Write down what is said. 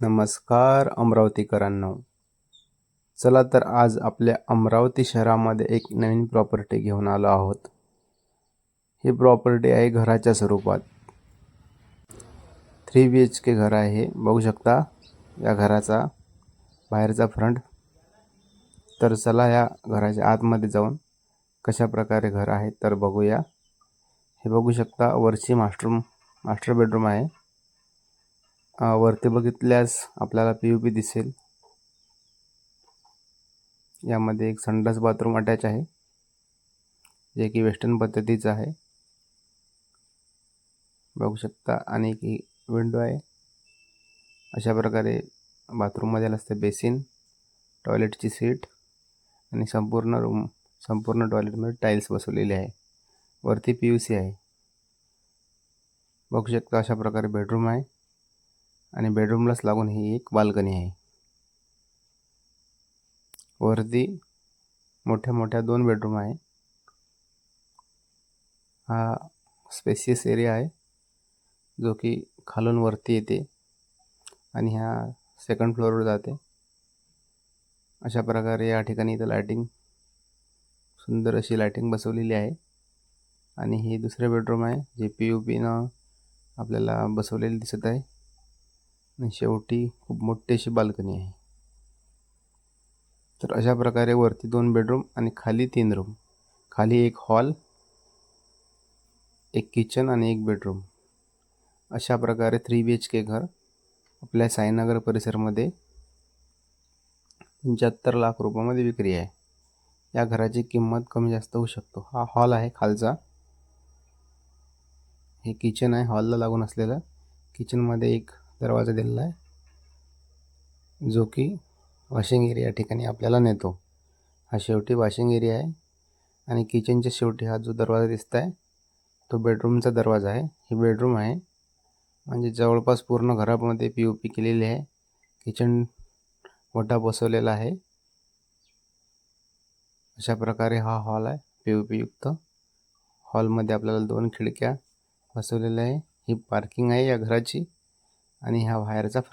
नमस्कार अमरावतीकरांनो. चला तर आज आपल्या अमरावती शहरामध्ये एक नवीन प्रॉपर्टी घेऊन आलो आहोत. ही प्रॉपर्टी आहे घराच्या स्वरूपात. थ्री बी एच के घर आहे. हे बघू शकता या घराचा बाहेरचा फ्रंट तर चला या घराच्या आतमध्ये जाऊन कशा प्रकारे घर आहे तर बघूया. हे बघू शकता वरची मास्टर मास्टर बेडरूम आहे. वरती बघितल्यास आपल्याला पी यू पी दिसेल. यामध्ये एक संडास बाथरूम अटॅच आहे. जे की वेस्टर्न पद्धतीचं आहे. बघू शकता. आणि एक विंडो आहे. अशा प्रकारे बाथरूममध्ये असते बेसिन टॉयलेटची सीट आणि संपूर्ण रूम संपूर्ण टॉयलेटमध्ये टाईल्स बसवलेले आहे. वरती पी यू सी आहे. बघू शकता अशा प्रकारे बेडरूम आहे. आणि बेडरूमलाच लागून ही एक बाल्कनी आहे. वरती मोठ्या मोठ्या दोन बेडरूम आहे. हा स्पेसियस एरिया आहे जो की खालून वरती येते आणि ह्या सेकंड फ्लोअरवर जाते. अशा प्रकारे या ठिकाणी इथं लायटिंग सुंदर अशी लायटिंग बसवलेली आहे. आणि ही दुसरे बेडरूम आहे जे पी यू पीनं आपल्याला बसवलेली दिसत आहे. आणि शेवटी खूप मोठी अशी बाल्कनी आहे. तर अशा प्रकारे वरती दोन बेडरूम आणि खाली तीन रूम खाली एक हॉल एक किचन आणि एक बेडरूम अशा प्रकारे थ्री बी एच के घर आपल्या साईनगर परिसरमध्ये पंच्याहत्तर लाख रुपयामध्ये विक्री आहे. या घराची किंमत कमी जास्त होऊ शकतो. हा हॉल आहे खालचा. हे किचन आहे. हॉलला लागून असलेलं किचनमध्ये एक दरवाजा दिलेला आहे. जो की वॉशिंग एरिया ठिकाणी आपल्याला नेतो. हा शेवटी वॉशिंग एरिया आहे. आणि किचनच्या शेवटी हा जो दरवाजा दिसत आहे तो बेडरूमचा दरवाजा आहे. ही बेडरूम आहे. म्हणजे जवळपास पूर्ण घरामध्ये पी ओ पी केलेली आहे. किचन मोठा बसवलेला आहे. अशा प्रकारे हा हॉल आहे. पी ओ पी युक्त हॉलमध्ये आपल्याला दोन खिडक्या बसवलेल्या आहे. ही पार्किंग आहे या घराची. आणि हा बाहेरचा फ्रंट